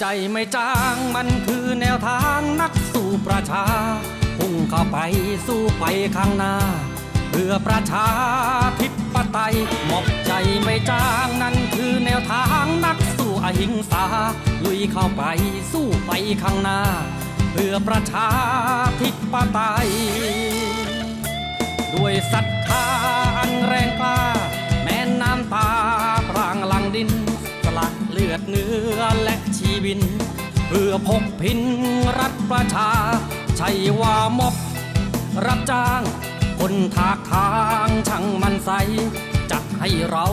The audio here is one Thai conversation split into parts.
ใจไม่จางมันคือแนวทางนักสู้ประชา พุ่งเข้าไปสู้ไปข้างหน้า เพื่อประชาธิปไตยหมอบใจไม่จางนั่นคือแนวทางนักสู้อหิงสา ลุยเข้าไปสู้ไปข้างหน้า เพื่อประชาธิปไตย ด้วยศรัทธาือดเนื้อและชีวิน เพื่อพกพินรัฐประชา ใช่ว่าม็อบรับจ้าง คนทากทางช่างมันใส จะให้เรา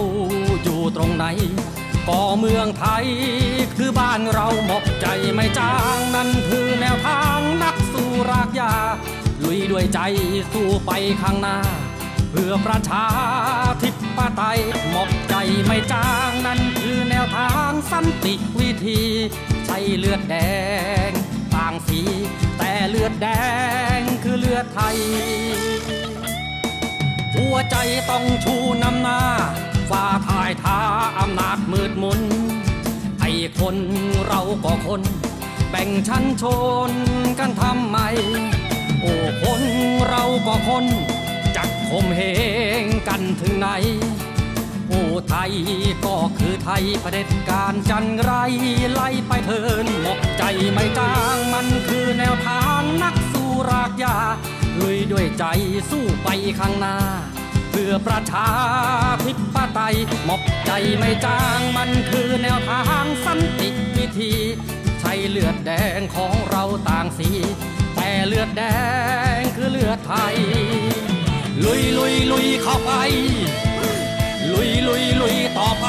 อยู่ตรงไหน ก็เมืองไทยคือบ้านเราหมอบใจไม่จางนั่นคือแนวทางนักสู้รากยา ลุยด้วยใจสู้ไปข้างหน้า เพื่อประชาธิปไตยหมอบ ใจไม่จางนั่นคือแนวทางสันติวิธี ใช้เลือดแดง ต่างสี แต่เลือดแดงคือเลือดไทย หัวใจต้องชูนำหน้าฝ่าทายท้าอำนาจมืดมนไอ้คนเราก็คน แบ่งชั้นชนกันทำไม โอ้คนเราก็คน จักคมเหงกันถึงไหน ไทย ก็คือไทยประเด็จการจันไรไล่ไปเทินหมกใจไม่จางมันคือแนวทางนักสู้รากยาลุยด้วยใจสู้ไปข้างหน้า เพื่อประชาธิปไตยหมอบใจไม่จางมันคือแนวทางสันติวิธี ใช้เลือดแดงของเราต่างสี แต่เลือดแดงคือเลือดไทย ลุยลุยลุยเข้าไป ลุยลุยลุยต่อไป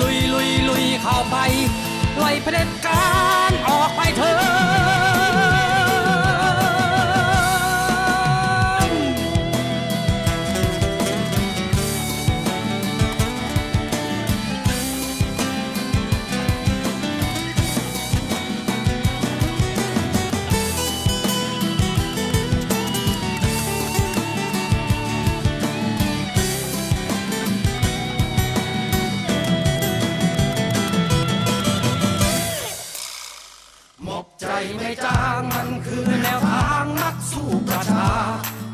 ลุยลุยลุยเข้าไปไล่เผด็จการออกไปเถอะ ใจไม่จางมันคือแนวทางนักสู้ประชา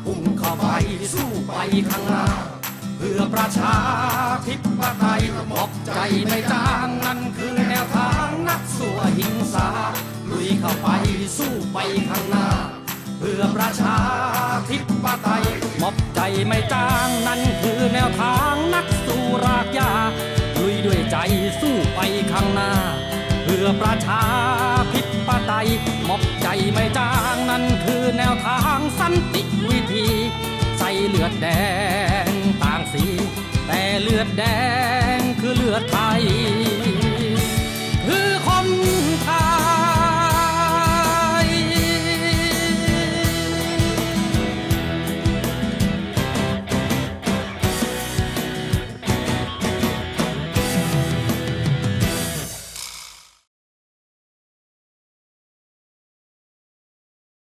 พุ่งเข้าไปสู้ไปข้างหน้า เพื่อประชาธิปไตยหมอบใจไม่จางนั่นคือแนวทางนักสู้หิงสาลุยเข้าไปสู้ไปข้างหน้า เพื่อประชาธิปไตยหมอบใจไม่จางนั่นคือแนวทางนักสู้รากยาลุยด้วยใจสู้ไปข้างหน้า เพื่อประชา ไม่จางนั่นคือแนวทางสันติวิธี ใส่เลือดแดงต่างสี แต่เลือดแดงคือเลือดไทย